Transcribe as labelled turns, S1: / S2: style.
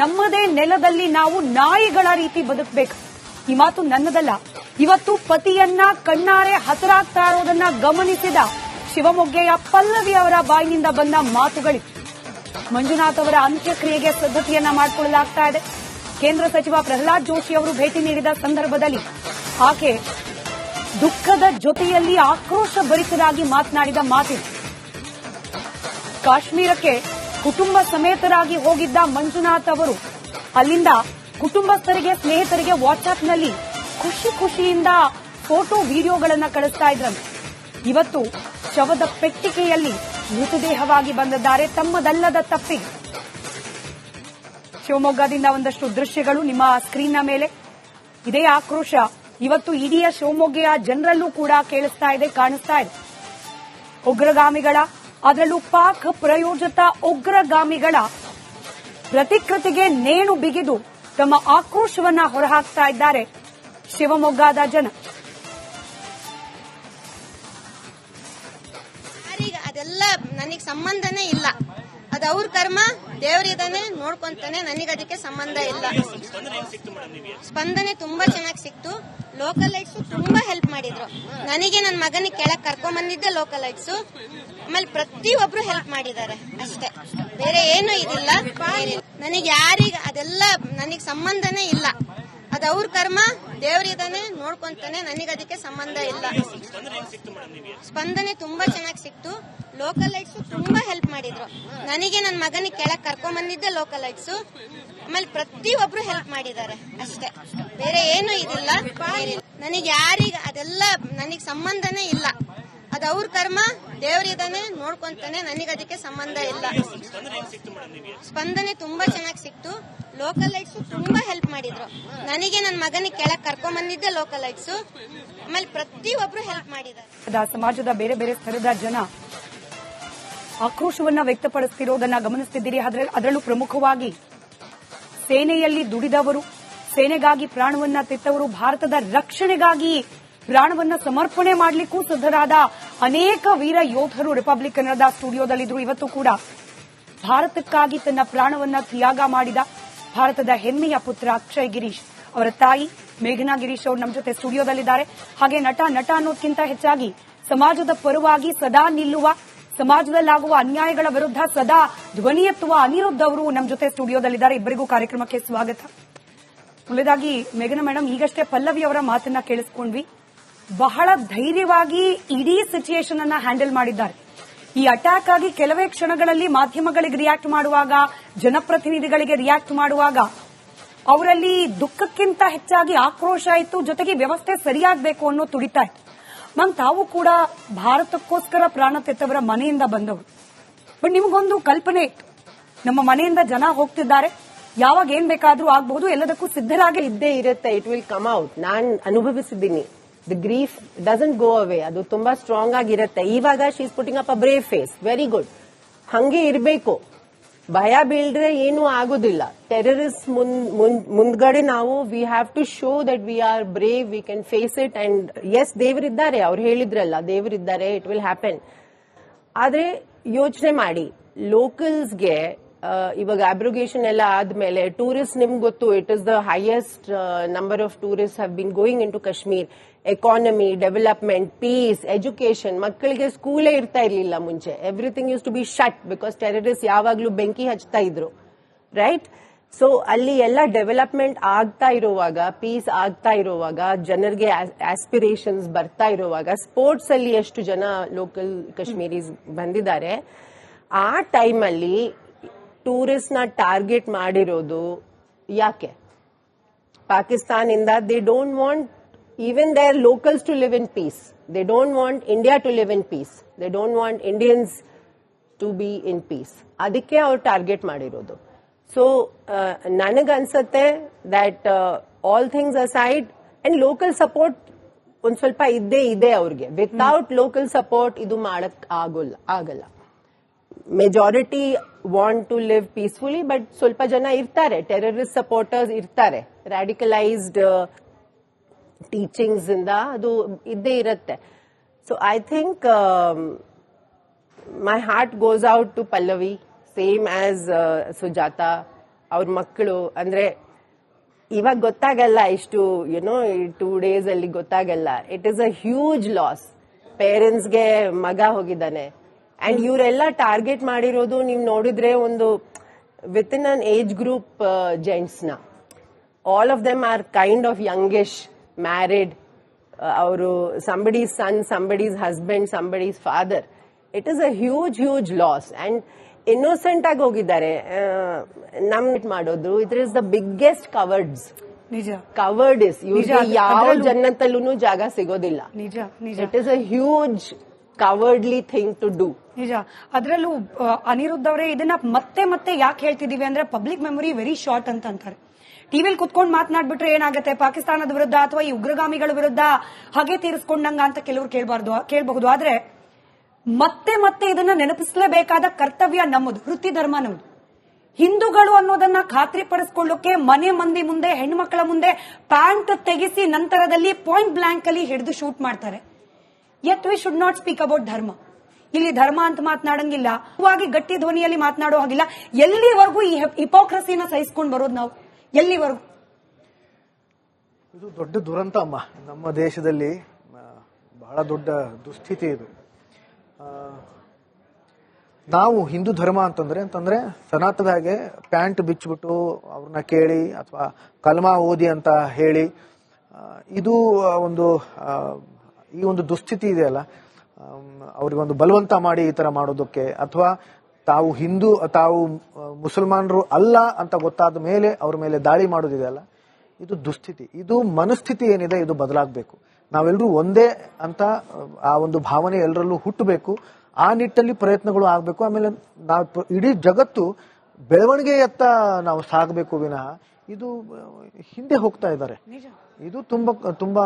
S1: ನಮ್ಮದೇ ನೆಲದಲ್ಲಿ ನಾವು ನಾಯಿಗಳ ರೀತಿ ಬದುಕಬೇಕು. ಈ ಮಾತು ನನ್ನದಲ್ಲ. ಇವತ್ತು ಪತಿಯನ್ನ ಕಣ್ಣಾರೆ ಹತರಾಗ್ತಾ ಇರೋದನ್ನ ಗಮನಿಸಿದ ಶಿವಮೊಗ್ಗೆಯ ಪಲ್ಲವಿ ಅವರ ಬಾಯಿನಿಂದ ಬಂದ ಮಾತುಗಳು. ಮಂಜುನಾಥ್ ಅವರ ಅಂತ್ಯಕ್ರಿಯೆಗೆ ಸಿದ್ಧತೆಯನ್ನ ಮಾಡಿಕೊಳ್ಳಲಾಗ್ತಾ ಇದೆ. ಕೇಂದ್ರ ಸಚಿವ ಪ್ರಹ್ಲಾದ್ ಜೋಶಿ ಅವರು ಭೇಟಿ ನೀಡಿದ ಸಂದರ್ಭದಲ್ಲಿ ಆಕೆ ದುಃಖದ ಜೊತೆಯಲ್ಲಿ ಆಕ್ರೋಶ ಭರಿಸಲಾಗಿ ಮಾತನಾಡಿದ ಮಾತಿದೆ. ಕಾಶ್ಮೀರಕ್ಕೆ ಕುಟುಂಬ ಸಮೇತರಾಗಿ ಹೋಗಿದ್ದ ಮಂಜುನಾಥ್ ಅವರು ಅಲ್ಲಿಂದ ಕುಟುಂಬಸ್ಥರಿಗೆ ಸ್ನೇಹಿತರಿಗೆ ವಾಟ್ಸ್ಆಪ್ನಲ್ಲಿ ಖುಷಿ ಖುಷಿಯಿಂದ ಫೋಟೋ, ವಿಡಿಯೋಗಳನ್ನ ಕಳಿಸ್ತಾ ಇದ್ರಂತೆ ಇವತ್ತು ಶವದ ಪೆಟ್ಟಿಗೆಯಲ್ಲಿ ಮೃತದೇಹವಾಗಿ ಬಂದಿದ್ದಾರೆ. ತಮ್ಮದಲ್ಲದ ತಪ್ಪಿಗೆ ಶಿವಮೊಗ್ಗದಿಂದ ಒಂದಷ್ಟು ದೃಶ್ಯಗಳು ನಿಮ್ಮ ಸ್ಕ್ರೀನ್ನ ಮೇಲೆ. ಇದೇ ಆಕ್ರೋಶ. ಇವತ್ತು ಇಡೀ ಶಿವಮೊಗ್ಗೆಯ ಜನರಲ್ಲೂ ಕೂಡ ಕೇಳಿಸ್ತಾ ಇದೆ, ಕಾಣಿಸ್ತಾ ಇದೆ. ಉಗ್ರಗಾಮಿಗಳ ಅದರಲ್ಲೂ ಪಾಕ್ ಪ್ರಯೋಜಿತ ಉಗ್ರಗಾಮಿಗಳ ಪ್ರತಿಕೃತಿಗೆ ನೇಣು ಬಿಗಿದು ತಮ್ಮ ಆಕ್ರೋಶವನ್ನ ಹೊರಹಾಕ್ತಾ ಇದ್ದಾರೆ ಶಿವಮೊಗ್ಗದ ಜನ.
S2: ಅದೆಲ್ಲ ನನಗೆ ಸಂಬಂಧನೇ ಇಲ್ಲ. ಅದು ಅವ್ರ ಕರ್ಮ ದೇವ್ರಿದಾನೆ ನೋಡ್ಕೊಂತಾನೆ, ನನಗೆ ಅದಕ್ಕೆ ಸಂಬಂಧ ಇಲ್ಲ. ಸ್ಪಂದನೆ ತುಂಬಾ ಚೆನ್ನಾಗಿ ಸಿಕ್ತು. ಲೋಕಲ್ ಲೈಟ್ಸ್ ತುಂಬಾ ಹೆಲ್ಪ್ ಮಾಡಿದ್ರು. ನನಗೆ ನನ್ನ ಮಗನಿಗೆ ಕೆಳಗೆ ಕರ್ಕೊಂಡ್ ಬಂದಿದ್ದೆ ಲೋಕಲ್ ಲೈಟ್ಸ್ ಆಮೇಲೆ ಪ್ರತಿಯೊಬ್ರು ಹೆಲ್ಪ್ ಮಾಡಿದ್ದಾರೆ ಅಷ್ಟೇ. ಬೇರೆ ಏನು ಇದಿಲ್ಲ. ನನಗೆ ಯಾರಿಗ ಅದೆಲ್ಲ, ನನಗೆ ಸಂಬಂಧನೇ ಇಲ್ಲ. ಅದು ಅವ್ರ ಕರ್ಮ ದೇವ್ರಿದಾನೆ ನೋಡ್ಕೊಂತಾನೆ, ನನಗೆ ಅದಕ್ಕೆ ಸಂಬಂಧ ಇಲ್ಲ. ಸ್ಪಂದನೆ ತುಂಬಾ ಚೆನ್ನಾಗಿ ಸಿಕ್ತು. ಲೋಕಲ್ ಲೈಟ್ಸ್ ತುಂಬಾ ಹೆಲ್ಪ್ ಮಾಡಿದ್ರು. ನನಗೆ ನನ್ನ ಮಗನಿಗೆ ಕೆಳಗ್ ಕರ್ಕೊಂಡ್ ಬಂದಿದ್ದೆ ಲೋಕಲ್ ಲೈಟ್ಸ್ ಆಮೇಲೆ ಪ್ರತಿಯೊಬ್ರು ಹೆಲ್ಪ್ ಮಾಡಿದ್ದಾರೆ ಅಷ್ಟೇ. ಬೇರೆ ಏನು ಇದಿಲ್ಲ. ನನಗೆ ಯಾರಿಗ ಅದೆಲ್ಲ, ನನಗೆ ಸಂಬಂಧನೇ ಇಲ್ಲ. ಅದು ಅವ್ರ ಕರ್ಮ ದೇವ್ರಿದಾನೆ ನೋಡ್ಕೊಂತಾನೆ, ನನಗೆ ಅದಕ್ಕೆ ಸಂಬಂಧ ಇಲ್ಲ. ಸ್ಪಂದನೆ ತುಂಬಾ ಚೆನ್ನಾಗಿ ಸಿಕ್ತು. ಲೋಕಲ್ ಲೈಟ್ಸ್ ತುಂಬಾ ಹೆಲ್ಪ್ ಮಾಡಿದ್ರು. ನನಗೆ ನನ್ನ ಮಗನಿಗೆ ಕೆಳಗ್ ಕರ್ಕೊಂಡ್ ಬಂದಿದ್ದೆ ಲೋಕಲ್ ಲೈಟ್ಸ್ ಆಮೇಲೆ ಪ್ರತಿಯೊಬ್ರು ಹೆಲ್ಪ್ ಮಾಡಿದ್ದಾರೆ.
S1: ಸಮಾಜದ ಬೇರೆ ಬೇರೆ ಸ್ಥಳದ ಜನ ಆಕ್ರೋಶವನ್ನ ವ್ಯಕ್ತಪಡಿಸ್ತಿರೋದನ್ನ ಗಮನಿಸ್ತಿದ್ದೀರಿ. ಅದ್ರ- ಅದರಲ್ಲೂ ಪ್ರಮುಖವಾಗಿ ಸೇನೆಯಲ್ಲಿ ದುಡಿದವರು, ಸೇನೆಗಾಗಿ ಪ್ರಾಣವನ್ನ ತೆತ್ತವರು, ಭಾರತದ ರಕ್ಷಣೆಗಾಗಿ ಪ್ರಾಣವನ್ನ ಸಮರ್ಪಣೆ ಮಾಡಲಿಕ್ಕೂ ಸಿದ್ದರಾದ ಅನೇಕ ವೀರ ಯೋಧರು ರಿಪಬ್ಲಿಕ್ ಕನ್ನಡದ ಸ್ಟುಡಿಯೋದಲ್ಲಿದ್ರು ಇವತ್ತು ಕೂಡ ಭಾರತಕ್ಕಾಗಿ ತನ್ನ ಪ್ರಾಣವನ್ನ ತ್ಯಾಗ ಮಾಡಿದ ಭಾರತದ ಹೆಮ್ಮೆಯ ಪುತ್ರ ಅಕ್ಷಯ್ ಗಿರೀಶ್ ಅವರ ತಾಯಿ ಮೇಘನಾ ಗಿರೀಶ್ ಅವರು ನಮ್ಮ ಜೊತೆ ಸ್ಟುಡಿಯೋದಲ್ಲಿದ್ದಾರೆ. ಹಾಗೆ ನಟ ನಟ ಅನ್ನೋದಕ್ಕಿಂತ ಹೆಚ್ಚಾಗಿ ಸಮಾಜದ ಪರವಾಗಿ ಸದಾ ನಿಲ್ಲುವ, ಸಮಾಜದಲ್ಲಾಗುವ ಅನ್ಯಾಯಗಳ ವಿರುದ್ಧ ಸದಾ ಧ್ವನಿ ಎತ್ತುವ ಅನಿರುದ್ಧ ಅವರು ನಮ್ಮ ಜೊತೆ ಸ್ಟುಡಿಯೋದಲ್ಲಿದ್ದಾರೆ. ಇಬ್ಬರಿಗೂ ಕಾರ್ಯಕ್ರಮಕ್ಕೆ ಸ್ವಾಗತ. ಮೊದಲಾಗಿ ಮೇಘನಾ ಮೇಡಮ್ ಈಗಷ್ಟೇ ಪಲ್ಲವಿ ಅವರ ಮಾತನ್ನ ಕೇಳಿಸ್ಕೊಂಡ್ವಿ. ಬಹಳ ಧೈರ್ಯವಾಗಿ ಇಡೀ ಸಿಚುಯೇಷನ್ ಅನ್ನ ಹ್ಯಾಂಡಲ್ ಮಾಡಿದ್ದಾರೆ. ಈ ಅಟ್ಯಾಕ್ ಆಗಿ ಕೆಲವೇ ಕ್ಷಣಗಳಲ್ಲಿ ಮಾಧ್ಯಮಗಳಿಗೆ ರಿಯಾಕ್ಟ್ ಮಾಡುವಾಗ, ಜನಪ್ರತಿನಿಧಿಗಳಿಗೆ ರಿಯಾಕ್ಟ್ ಮಾಡುವಾಗ ಅವರಲ್ಲಿ ದುಃಖಕ್ಕಿಂತ ಹೆಚ್ಚಾಗಿ ಆಕ್ರೋಶ ಇತ್ತು ಜೊತೆಗೆ ವ್ಯವಸ್ಥೆ ಸರಿಯಾಗಬೇಕು ಅನ್ನೋ ತುಡಿತ ಇತ್ತು. ಮ್ಯಾಮ್ ತಾವು ಕೂಡ ಭಾರತಕ್ಕೋಸ್ಕರ ಪ್ರಾಣ ತೆತ್ತವರ ಮನೆಯಿಂದ ಬಂದವರು. ಬಟ್ ನಿಮಗೊಂದು ಕಲ್ಪನೆ ಇತ್ತು. ನಮ್ಮ ಮನೆಯಿಂದ ಜನ ಹೋಗ್ತಿದ್ದಾರೆ. ಯಾವಾಗ ಏನ್ ಬೇಕಾದ್ರೂ ಆಗಬಹುದು ಎಲ್ಲದಕ್ಕೂ ಸಿದ್ಧರಾಗಿ
S3: ಇದ್ದೇ ಇರುತ್ತೆ. ಇಟ್ ವಿಲ್ ಕಮ್ ಔಟ್ ನಾನು ಅನುಭವಿಸಿದ್ದೀನಿ. The grief doesn't go away ಅದು ತುಂಬಾ ಸ್ಟ್ರಾಂಗ್ ಆಗಿರುತ್ತೆ. ಇವಾಗ she's putting up a brave face very good ಹಂಗೆ ಇರಬೇಕು. ಭಯ ಬೀಳ್ರೆ ಏನೂ ಆಗೋದಿಲ್ಲ. ಟೆರರಿಸ್ಟ್ ಮುಂದ್ಗಡೆ ನಾವು we have to show that we are brave we can face it and yes ದೇವರಿದ್ದಾರೆ ಅವ್ರು ಹೇಳಿದ್ರಲ್ಲ ದೇವರಿದ್ದಾರೆ ಇಟ್ ವಿಲ್ ಹ್ಯಾಪನ್ ಆದ್ರೆ ಯೋಚನೆ ಮಾಡಿ. ಲೋಕಲ್ಸ್ಗೆ ಇವಾಗ ಅಬ್ರೋಗೇಷನ್ ಎಲ್ಲ ಆದ್ಮೇಲೆ ಟೂರಿಸ್ಟ್ ನಿಮ್ಗೆ ಗೊತ್ತು it is the highest number of tourist have been going in to Kashmir economy development peace education ಮಕ್ಕಳಿಗೆ ಸ್ಕೂಲೇ ಇರ್ತಾ ಇರಲಿಲ್ಲ ಮುಂಚೆ. Everything used to be shut because terrorist ಯಾವಾಗ್ಲೂ ಬೆಂಕಿ ಹಚ್ತಾ ಇದ್ರು ರೈಟ್ ಸೊ ಅಲ್ಲಿ ಎಲ್ಲ ಡೆವಲಪ್ಮೆಂಟ್ ಆಗ್ತಾ ಇರುವಾಗ ಪೀಸ್ ಆಗ್ತಾ ಇರುವಾಗ, ಜನರಿಗೆ ಆಸ್ಪಿರೇಷನ್ಸ್ ಬರ್ತಾ ಇರುವಾಗ ಸ್ಪೋರ್ಟ್ಸ್ ಅಲ್ಲಿ ಎಷ್ಟು ಜನ ಲೋಕಲ್ ಕಾಶ್ಮೀರೀಸ್ ಬಂದಿದ್ದಾರೆ, ಆ ಟೈಮಲ್ಲಿ ಟೂರಿಸ್ಟ್ನ ಟಾರ್ಗೆಟ್ ಮಾಡಿರೋದು ಯಾಕೆ? ಪಾಕಿಸ್ತಾನಿಂದ they don't want even their locals to live in peace they don't want India to live in peace they don't want Indians to be in peace ಅದಕ್ಕೆ ಅವ್ರು ಟಾರ್ಗೆಟ್ ಮಾಡಿರೋದು so ನನಗನ್ಸತ್ತೆ that all things aside and local support ಒಂದ್ ಸ್ವಲ್ಪ ಇದ್ದೇ ಇದೆ ಅವ್ರಿಗೆ without local support ಇದು ಮಾಡಕ್ ಆಗೋಲ್ಲ ಆಗಲ್ಲ majority want to live peacefully but ಸ್ವಲ್ಪ ಜನ ಇರ್ತಾರೆ ಟೆರರಿಸ್ಟ್ ಸಪೋರ್ಟರ್ಸ್ ಇರ್ತಾರೆ ರ್ಯಾಡಿಕಲೈಸ್ಡ್ ಟೀಚಿಂಗ್ಸ್ ಇಂದ ಅದು ಇದ್ದೇ ಇರುತ್ತೆ. So I think my heart goes out to Pallavi same as Sujatha ಅವ್ರ ಮಕ್ಕಳು. ಅಂದ್ರೆ, ಇವಾಗ ಗೊತ್ತಾಗಲ್ಲ ಇಷ್ಟು ಯುನೋ ಟೂ ಡೇಸ್ ಅಲ್ಲಿ ಗೊತ್ತಾಗಲ್ಲ. It is a huge loss ಪೇರೆಂಟ್ಸ್ಗೆ ಮಗ ಹೋಗಿದ್ದಾನೆ. ಅಂಡ್ ಇವರೆಲ್ಲ ಟಾರ್ಗೆಟ್ ಮಾಡಿರೋದು ನೀವು ನೋಡಿದ್ರೆ ಒಂದು within an age group ಜೆಂಟ್ಸ್ನ. All of them are kind of youngish married ಅವರು somebody's son somebody's husband somebody's father it is a huge huge loss and innocent ಆಗಿ ಹೋಗಿದ್ದಾರೆ. ನಮ್ ಮಾಡೋದು it is the biggest cowards
S1: ನಿಜ.
S3: Coward is ಯಾವ ಜನ್ನತ್ತಲ್ಲೂ ಜಾಗ ಸಿಗೋದಿಲ್ಲ.
S1: ನಿಜ ನಿಜ.
S3: It is a huge cowardly thing to do
S1: ನಿಜ. ಅದರಲ್ಲೂ ಅನಿರುದ್ಧ ಅವರೇ ಇದನ್ನ ಮತ್ತೆ ಮತ್ತೆ ಯಾಕೆ ಹೇಳ್ತಿದೀವಿ ಅಂದ್ರೆ ಪಬ್ಲಿಕ್ ಮೆಮೊರಿ ವೆರಿ ಶಾರ್ಟ್ ಅಂತ ಅಂತಾರೆ. ಟಿವಿಲಿ ಕುತ್ಕೊಂಡು ಮಾತನಾಡ್ಬಿಟ್ರೆ ಏನಾಗುತ್ತೆ? ಪಾಕಿಸ್ತಾನದ ವಿರುದ್ಧ ಅಥವಾ ಈ ಉಗ್ರಗಾಮಿಗಳ ವಿರುದ್ಧ ಹಾಗೆ ತೀರಿಸ್ಕೊಂಡಂಗ ಅಂತ ಕೆಲವರು ಕೇಳಬಾರ್ದು, ಕೇಳಬಹುದು. ಆದ್ರೆ ಮತ್ತೆ ಮತ್ತೆ ಇದನ್ನ ನೆನಪಿಸಲೇಬೇಕಾದ ಕರ್ತವ್ಯ ನಮ್ಮದು, ವೃತ್ತಿ ಧರ್ಮ ನಮ್ಮದು ಹಿಂದೂಗಳು ಅನ್ನೋದನ್ನ ಖಾತ್ರಿಪಡಿಸಿಕೊಳ್ಳೋಕೆ ಮನೆ ಮಂದಿ ಮುಂದೆ, ಹೆಣ್ಮಕ್ಳ ಮುಂದೆ ಪ್ಯಾಂಟ್ ತೆಗೆಸಿ ನಂತರದಲ್ಲಿ ಪಾಯಿಂಟ್ ಬ್ಲಾಂಕ್ ಅಲ್ಲಿ ಹಿಡಿದು ಶೂಟ್ ಮಾಡ್ತಾರೆ. Yet we should not speak about dharma ಇಲ್ಲಿ ಧರ್ಮ ಅಂತ ಮಾತನಾಡಂಗಿಲ್ಲ. ವಾಗಿ ಗಟ್ಟಿ ಧ್ವನಿಯಲ್ಲಿ ಮಾತನಾಡೋ ಹಾಗಿಲ್ಲ. ಎಲ್ಲಿವರೆಗೂ ಈ ಹಿಪೋಕ್ರಸಿನ ಸಹಿಸ್ಕೊಂಡು ಬರೋದು ನಾವು? ಎಲ್ಲಿವರೆಗೂ?
S4: ಇದು ದೊಡ್ಡ ದುರಂತ ಅಮ್ಮ. ನಮ್ಮ ದೇಶದಲ್ಲಿ ಬಹಳ ದೊಡ್ಡ ದುಸ್ಥಿತಿ ಇದು. ನಾವು ಹಿಂದೂ ಧರ್ಮ ಅಂತಂದ್ರೆ ಅಂತಂದ್ರೆ ಸನಾತನದ ಹಾಗೆ ಪ್ಯಾಂಟ್ ಬಿಚ್ಚಿಬಿಟ್ಟು ಅವ್ರನ್ನ ಕೇಳಿ ಅಥವಾ ಕಲ್ಮಾ ಓದಿ ಅಂತ ಹೇಳಿ ಇದು ಒಂದು ಈ ಒಂದು ದುಸ್ಥಿತಿ ಇದೆಯಲ್ಲ ಅವರಿಗೊಂದು ಬಲವಂತ ಮಾಡಿ ಈ ತರ ಮಾಡೋದಕ್ಕೆ ಅಥವಾ ತಾವು ಹಿಂದೂ ತಾವು ಮುಸಲ್ಮಾನರು ಅಲ್ಲ ಅಂತ ಗೊತ್ತಾದ ಮೇಲೆ ಅವ್ರ ಮೇಲೆ ದಾಳಿ ಮಾಡೋದಿದೆಯಲ್ಲ ಇದು ದುಸ್ಥಿತಿ. ಇದು ಮನಸ್ಥಿತಿ ಏನಿದೆ ಇದು ಬದಲಾಗಬೇಕು. ನಾವೆಲ್ಲರೂ ಒಂದೇ ಅಂತ ಆ ಒಂದು ಭಾವನೆ ಎಲ್ಲರಲ್ಲೂ ಹುಟ್ಟಬೇಕು. ಆ ನಿಟ್ಟಲ್ಲಿ ಪ್ರಯತ್ನಗಳು ಆಗಬೇಕು. ಆಮೇಲೆ ನಾವು ಇಡೀ ಜಗತ್ತು ಬೆಳವಣಿಗೆಯತ್ತ ನಾವು ಸಾಗಬೇಕು ವಿನಃ ಇದು ಹಿಂದೆ ಹೋಗ್ತಾ ಇದ್ದಾರೆ. ಇದು ತುಂಬಾ ತುಂಬಾ